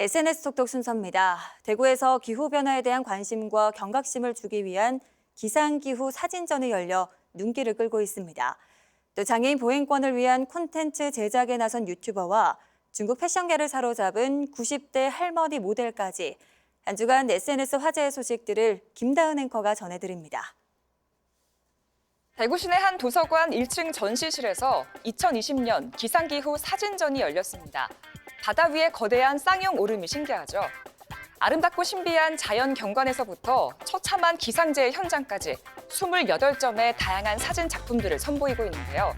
SNS 톡톡 순서입니다. 대구에서 기후변화에 대한 관심과 경각심을 주기 위한 기상기후 사진전이 열려 눈길을 끌고 있습니다. 또 장애인 보행권을 위한 콘텐츠 제작에 나선 유튜버와 중국 패션계를 사로잡은 90대 할머니 모델까지 한 주간 SNS 화제의 소식들을 김다은 앵커가 전해드립니다. 대구 시내 한 도서관 1층 전시실에서 2020년 기상기후 사진전이 열렸습니다. 바다 위에 거대한 쌍용 오름이 신기하죠. 아름답고 신비한 자연 경관에서부터 처참한 기상재해 현장까지 28점의 다양한 사진 작품들을 선보이고 있는데요.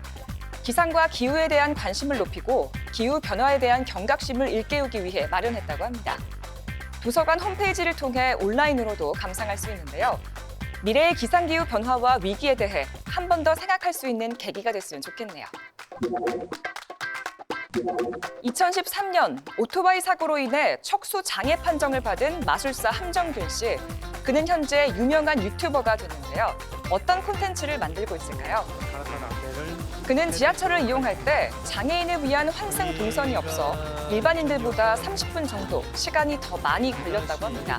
기상과 기후에 대한 관심을 높이고 기후 변화에 대한 경각심을 일깨우기 위해 마련했다고 합니다. 도서관 홈페이지를 통해 온라인으로도 감상할 수 있는데요. 미래의 기상기후 변화와 위기에 대해 한 번 더 생각할 수 있는 계기가 됐으면 좋겠네요. 2013년 오토바이 사고로 인해 척수 장애 판정을 받은 마술사 함정균 씨. 그는 현재 유명한 유튜버가 됐는데요. 어떤 콘텐츠를 만들고 있을까요? 그는 지하철을 이용할 때 장애인을 위한 환승 동선이 없어 일반인들보다 30분 정도 시간이 더 많이 걸렸다고 합니다.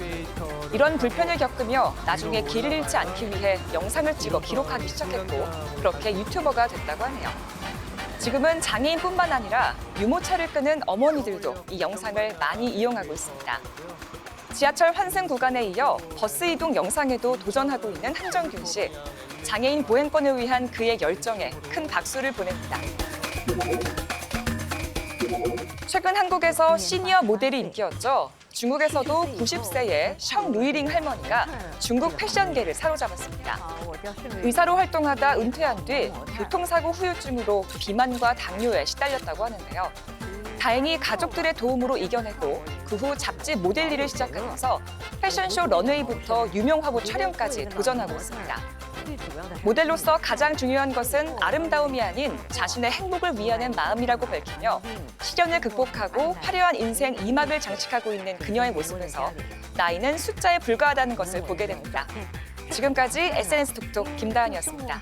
이런 불편을 겪으며 나중에 길을 잃지 않기 위해 영상을 찍어 기록하기 시작했고 그렇게 유튜버가 됐다고 하네요. 지금은 장애인뿐만 아니라 유모차를 끄는 어머니들도 이 영상을 많이 이용하고 있습니다. 지하철 환승 구간에 이어 버스 이동 영상에도 도전하고 있는 한정균 씨. 장애인 보행권을 위한 그의 열정에 큰 박수를 보냅니다. 최근 한국에서 시니어 모델이 인기였죠. 중국에서도 90세의 성 루이링 할머니가 중국 패션계를 사로잡았습니다. 의사로 활동하다 은퇴한 뒤 교통사고 후유증으로 비만과 당뇨에 시달렸다고 하는데요. 다행히 가족들의 도움으로 이겨내고 그 후 잡지 모델 일을 시작하면서 패션쇼 런웨이부터 유명 화보 촬영까지 도전하고 있습니다. 모델로서 가장 중요한 것은 아름다움이 아닌 자신의 행복을 위하는 마음이라고 밝히며 시련을 극복하고 화려한 인생 이막을 장식하고 있는 그녀의 모습에서 나이는 숫자에 불과하다는 것을 보게 됩니다. 지금까지 SNS 톡톡 김다은이었습니다.